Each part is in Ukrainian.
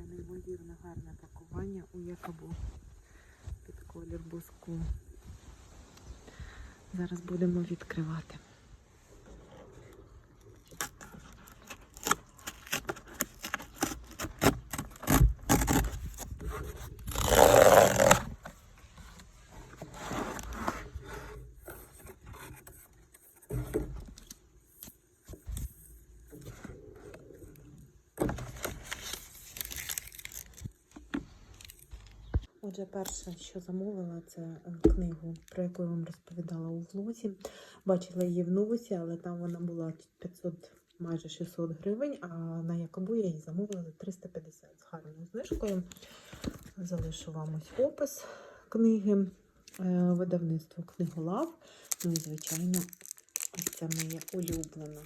таке неймовірно гарне пакування у якабу під колір буску. Зараз будемо відкривати. Отже, перше, що замовила, це е, книгу, про яку я вам розповідала у влозі. Бачила її в новосі, але там вона була 500, майже 600 гривень, а на Якобу я її замовила за 350 з гарною знижкою. Залишу вам ось опис книги, е, видавництво книголав. Ну і, звичайно, це моє улюблене.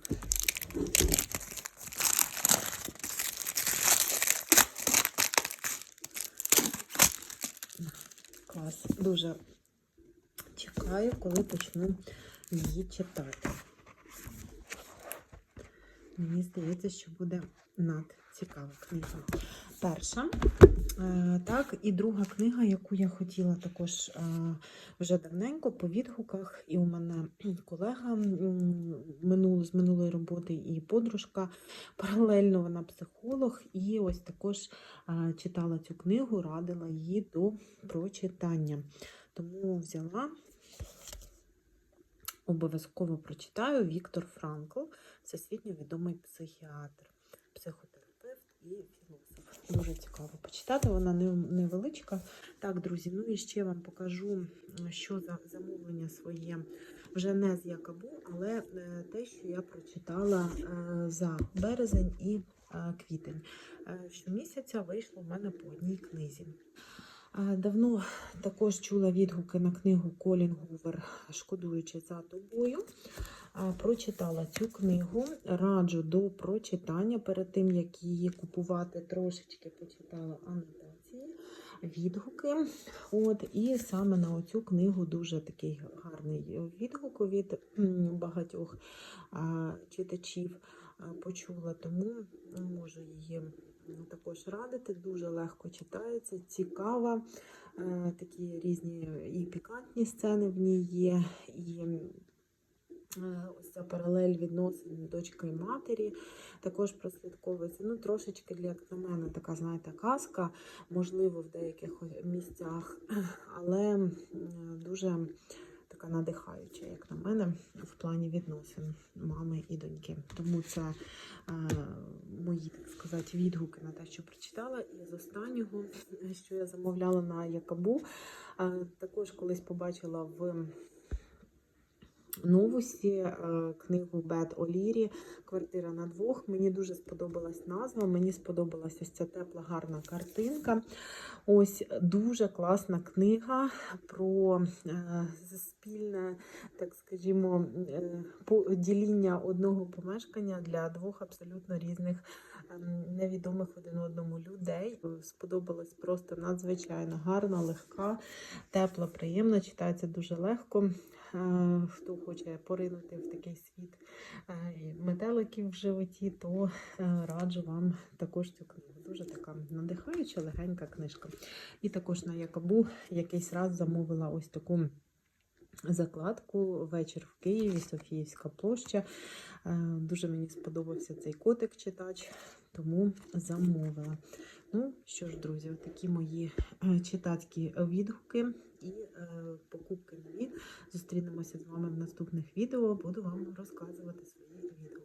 Клас. Дуже чекаю, коли почну її читати. Мені здається, що буде надцікава книга. Перша. Е, Так, і друга книга, яку я хотіла також е, вже давненько по відгуках. І у мене колега з минулої роботи і подружка. Паралельно вона психолог, і ось також е, читала цю книгу, радила її до прочитання. Тому взяла. Обов'язково прочитаю Віктор Франкл, всесвітньо відомий психіатр, психотерапевт і філософ. Дуже цікаво почитати, вона невеличка. Так, друзі, ну і ще вам покажу, що за замовлення своє вже не з Якабу, але е, те, що я прочитала е, за березень і е, квітень. Щомісяця вийшло в мене по одній книзі. Давно також чула відгуки на книгу Колін Гувер Шкодуючи за тобою. Прочитала цю книгу, раджу до прочитання перед тим, як її купувати, трошечки почитала анотації, відгуки. От, і саме на оцю книгу дуже такий гарний відгук від багатьох читачів почула, тому можу її також радити. Дуже легко читається, цікава. Е, Такі різні і пікантні сцени в ній є, і Е, Ось ця паралель відносин дочки і матері також прослідковується. Ну, трошечки, на мене, така, знаєте, казка, можливо, в деяких місцях, але дуже така надихаюча, як на мене, в плані відносин мами і доньки. Тому це е, мої, так сказати, відгуки на те, що прочитала. І з останнього, що я замовляла на Якабу, е, також колись побачила в новусі е, книгу Бет Олірі Квартира на двох. Мені дуже сподобалась назва. Мені сподобалася ось ця тепла, гарна картинка. Ось дуже класна книга про е, спільне, так скажімо, е, подіління одного помешкання для двох абсолютно різних ем, невідомих один одному людей. Сподобалась просто надзвичайно гарна, легка, тепла, приємна. Читається дуже легко. Е, Хто хоче поринути в такий світ е, метеликів в животі, то е, раджу вам також цю книгу. Дуже така надихаюча, легенька книжка. І також на Якабу якийсь раз замовила ось таку. Закладку вечір в Києві, Софіївська площа. Дуже мені сподобався цей котик-читач, тому замовила. Ну що ж, друзі, такі мої читацькі відгуки і покупки. Зустрінемося з вами в наступних відео. Буду вам розказувати свої відгуки.